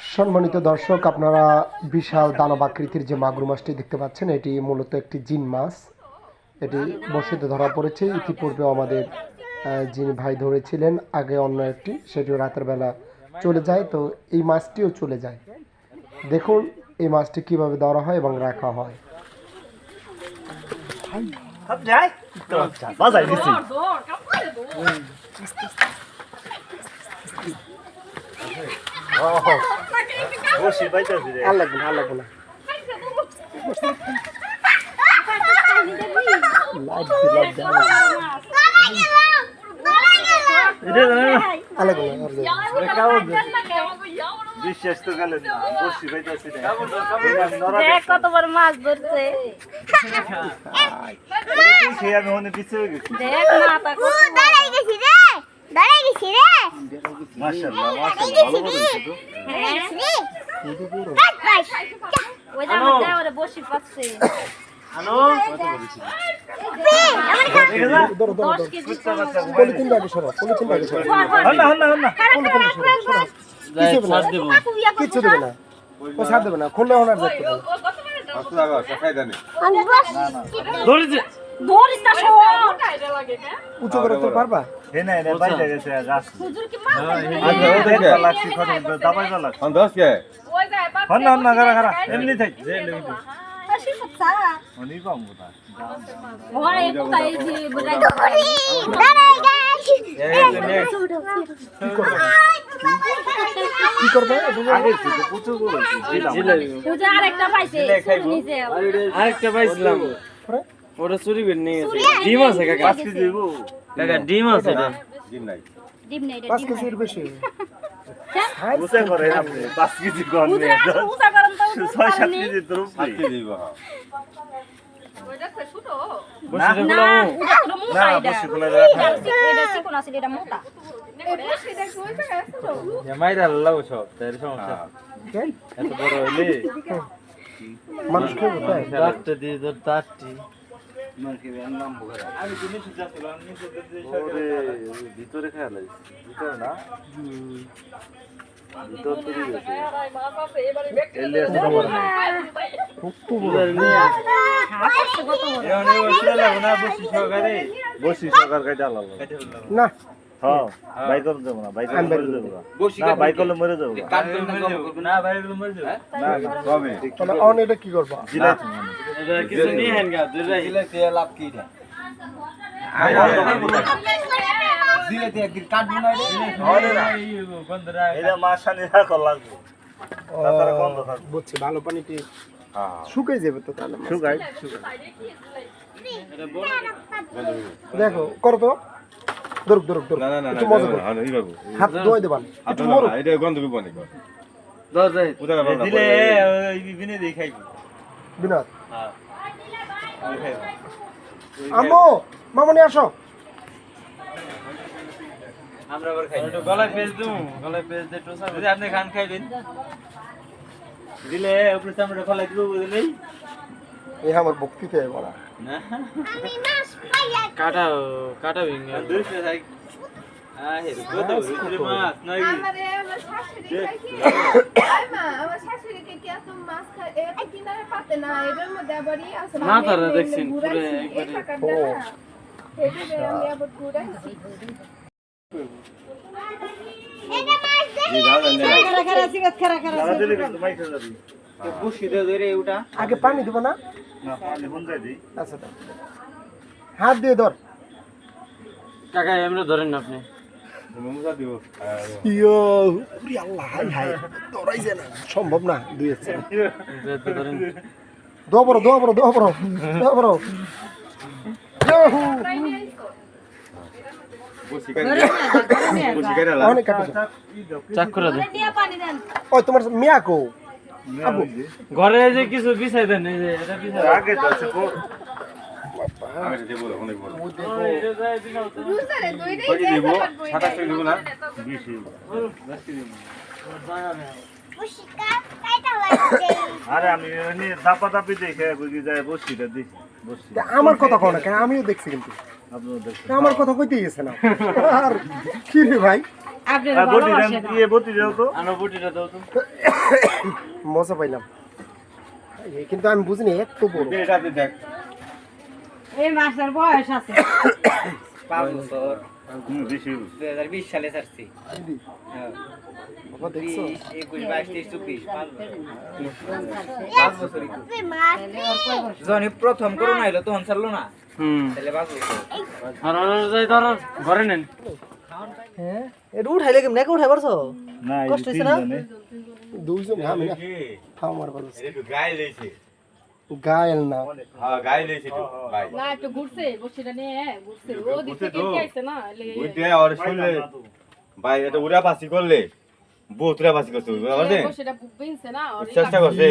সম্মানিত দর্শক আপনারা বিশাল দানব আকৃতির যে মাগুর মাছটি দেখতে পাচ্ছেন এটি মূলত একটি জিন মাছ। এটি বসিতে ধরা পড়েছে। ইতিপূর্বে আমাদের যিনি ভাই ধরেছিলেন আগে অন্য একটি সেটিও রাতের বেলা চলে যায়। তো এই মাছটিও চলে যায়। দেখুন এই মাছটি কীভাবে ধরা হয় এবং রাখা হয়। যায় আর লাগবে না আর লাগবে না। এটা না। আর লাগবে না আর লাগবে না। বিশ্বাস তো গেলেন না। বসি পাইতেছি রে। দেখ কত বড় মাছ ধরছে। আমি পিছিয়ে গেছি। দেখ মাথা দাঁড়াই গেছি রে। দাঁড়াই গেছি রে। মাশাআল্লাহ মাশাআল্লাহ ভালো তো। কিছু দেবে না কিচ্ছু দেবে না ও ছাড় দেবে না খুললে ওনার দেখতে উঁচু করে তো পারবা হে না রে বাইরে গেছে হন না হন না গারা গারা এমনি থাক। যে লেগে হাসি পাচ্ছা উনি কম কথা ঘরে কোথায় এই যে বোঝাই দাঁড়াই গেছি কি করবে? আগে প্রচুর বলেছি। পূজা আরেকটা পাইছে আরেকটা পাইছিলাম। ওটা চুরি করে নিয়ে গেছে। ডিম আছে কাকা। পাঁচ দেবো। কাকা ডিম আছে এটা। ডিম নেই। পাঁচ কেজির বেশি। বুঝে করে আপনি পাঁচ কেজি করেন তো ছয় সাত কেজি তো এত বড় হইলে? মানুষ ভিতরে খেয়াল ভিতরে না বসি সরকার কাটা না। হ্যাঁ বাইক করে দেবো না বাইক করে মরে যাব না। না বাইক করলে মরে যাব। না। না বাইরে গুলো মরে যাবে। না না কমে। তাহলে অন এটা কি করবা? জিলাই এটা কিছু নিয়ে হেন গা দুইটা তে লাভ কি রে এটা? মাসানি রাখা লাগবে। তাছাড়া গন্ধ থাকবে। বুঝছি ভালো পানিটি হ্যাঁ। শুকাই যাবে তো তাহলে। শুকাই শুকাই দেখো করো তো। দরুক দরুক দরুক। একটু মজা করো। হাত ধোয় দেবান। একটু মরুক। দশ যাই দিলে ওই বিনে দিয়ে খাইবি। বিনোদ। আম্মু মামনি আসো। আমরা আবার খাই। একটু গলায় পেজ দিমু গলায় পেজ দিয়ে টোসা যদি আপনি খান খাইবেন দিলে উপরে চামড়া খোলা দিব বুঝলেই এই আমার ভক্তিতে বলা। না। আমি মাছ পাইয়া কাটা কাটা ভেঙে না, তারা দেখছেন, পুরো একবারে- আগে পানি দিব না? আচ্ছা। হাত দিয়ে ধর। কাকা এমনি ধরেন না আপনি। ইয়ো সম্ভব না দুই তোমার মিয়া কো? ঘরে যে কিছু বিছাই দেন বেশি আরে আমি এমনি দাপা দাপি দেখে বুঝি যায় বসিটা দেখি আমার কথা কও না কেন? আমিও দেখছি কিন্তু। আমার কথা কইতে গেছে না। আর কি রে ভাই? দেন ইয়ে বটি দাও তো। আনো বুটিটা দাও তো। মজা পাইলাম। কিন্তু আমি বুঝিনি এত বড়। দেখ। এই মাসের বয়স আছে। পাঁচ বছর বেশি সালে ছাড়ছি। মাছ প্রথম করোনা এলো তখন ছাড়লো না? ঘরে নেন। হ্যাঁ? এটা উঠাইলে কেমন? একা উঠাই পারছ? কষ্ট হয়েছে না? দুইজন আমার গায়েল না। হ্যাঁ গায়েল হইছে তো ভাই। না একটু ঘুরছে বসিটা নিয়ে ঘুরছে। ও দিক ঘুরছে থেকে তো। কে আইছে না ওইটা আর শুনলে ভাই এটা উড়া পাসি করলে বহুত উড়া পাসি করছে বুঝতে পারছেন? বসিটা বুক না চেষ্টা করছে।